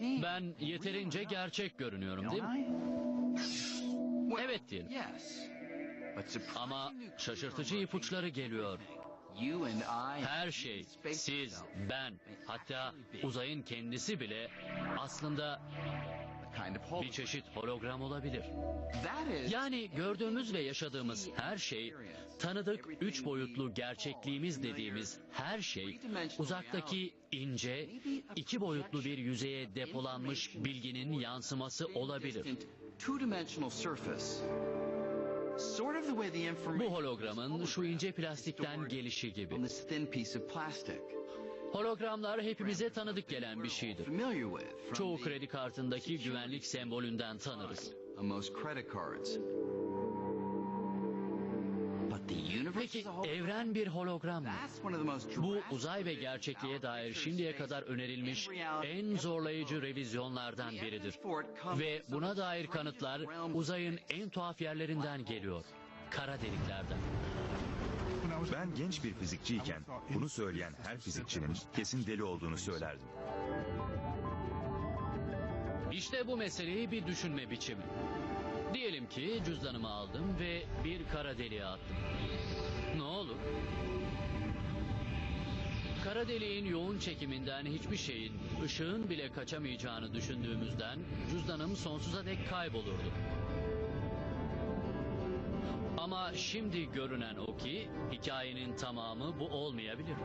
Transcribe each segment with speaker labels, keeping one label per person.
Speaker 1: Ben yeterince gerçek görünüyorum değil mi? Evet diyelim. Ama şaşırtıcı ipuçları geliyor. Her şey, siz, ben, hatta uzayın kendisi bile aslında bir çeşit hologram olabilir. Yani gördüğümüz ve yaşadığımız her şey, tanıdık üç boyutlu gerçekliğimiz dediğimiz her şey, uzaktaki ince, iki boyutlu bir yüzeye depolanmış bilginin yansıması olabilir. Bu hologramın şu ince plastikten gelişi gibi. Hologramlar hepimize tanıdık gelen bir şeydir. Çoğu kredi kartındaki güvenlik sembolünden tanırız. Peki evren bir hologram mı? Bu uzay ve gerçekliğe dair şimdiye kadar önerilmiş en zorlayıcı revizyonlardan biridir. Ve buna dair kanıtlar uzayın en tuhaf yerlerinden geliyor. Kara deliklerden.
Speaker 2: Ben genç bir fizikçiyken bunu söyleyen her fizikçinin kesin deli olduğunu söylerdim.
Speaker 1: İşte bu meseleyi bir düşünme biçimi. Diyelim ki cüzdanımı aldım ve bir kara deliğe attım. Ne olur? Kara deliğin yoğun çekiminden hiçbir şeyin, ışığın bile kaçamayacağını düşündüğümüzden cüzdanım sonsuza dek kaybolurdu. Ama şimdi görünen o ki hikayenin tamamı bu olmayabilir.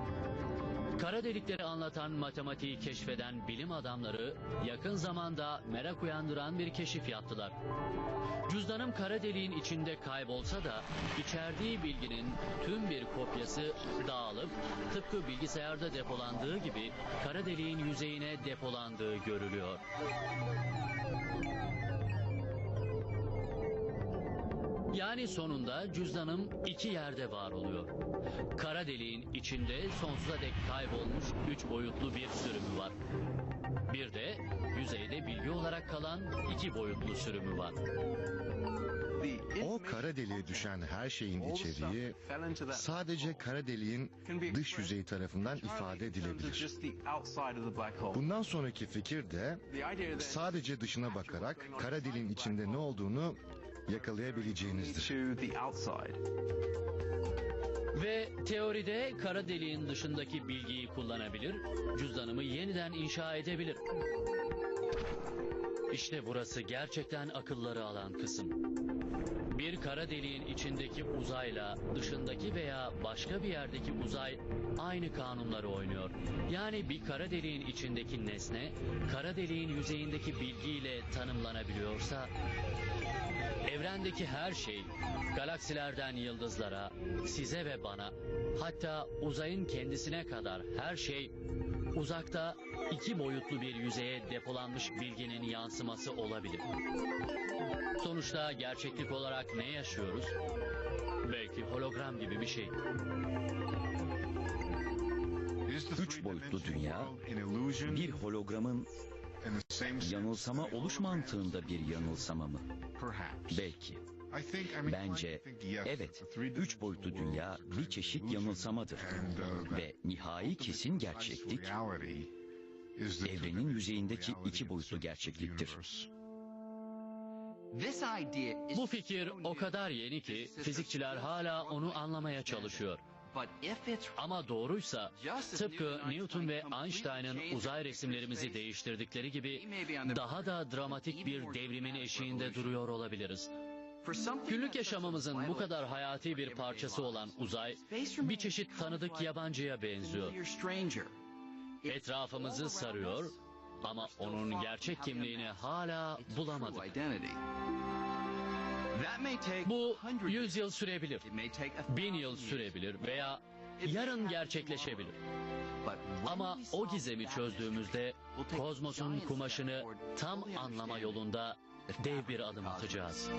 Speaker 1: Kara delikleri anlatan matematiği keşfeden bilim adamları yakın zamanda merak uyandıran bir keşif yaptılar. Cüzdanım kara deliğin içinde kaybolsa da içerdiği bilginin tüm bir kopyası dağılıp tıpkı bilgisayarda depolandığı gibi kara deliğin yüzeyine depolandığı görülüyor. Yani sonunda cüzdanım iki yerde var oluyor. Kara deliğin içinde sonsuza dek kaybolmuş üç boyutlu bir sürümü var. Bir de yüzeyde bilgi olarak kalan iki boyutlu sürümü var.
Speaker 3: O kara deliğe düşen her şeyin içeriği sadece kara deliğin dış yüzeyi tarafından ifade edilebilir. Bundan sonraki fikir de sadece dışına bakarak kara deliğin içinde ne olduğunu yakalayabileceğinizdir.
Speaker 1: Ve teoride kara deliğin dışındaki bilgiyi kullanabilir, cüzdanımı yeniden inşa edebilir. İşte burası gerçekten akılları alan kısım. Bir kara deliğin içindeki uzayla dışındaki veya başka bir yerdeki uzay aynı kanunları oynuyor. Yani bir kara deliğin içindeki nesne, kara deliğin yüzeyindeki bilgiyle tanımlanabiliyorsa, evrendeki her şey, galaksilerden yıldızlara, size ve bana, hatta uzayın kendisine kadar her şey, uzakta iki boyutlu bir yüzeye depolanmış bilginin yansıması olabilir. Sonuçta gerçeklik olarak ne yaşıyoruz? Belki hologram gibi bir şey.
Speaker 4: Üç boyutlu dünya bir hologramın yanılsama oluş mantığında bir yanılsama mı? Belki. Bence evet, üç boyutlu dünya bir çeşit yanılsamadır. Ve nihai kesin gerçeklik evrenin yüzeyindeki iki boyutlu gerçekliktir.
Speaker 1: Bu fikir o kadar yeni ki fizikçiler hala onu anlamaya çalışıyor. Ama doğruysa tıpkı Newton ve Einstein'ın uzay resimlerimizi değiştirdikleri gibi daha da dramatik bir devrimin eşiğinde duruyor olabiliriz. Günlük yaşamımızın bu kadar hayati bir parçası olan uzay bir çeşit tanıdık yabancıya benziyor. Etrafımızı sarıyor ama onun gerçek kimliğini hala bulamadık. Bu 100 yıl sürebilir, bin yıl sürebilir veya yarın gerçekleşebilir. Ama o gizemi çözdüğümüzde kozmosun kumaşını tam anlama yolunda dev bir adım atacağız.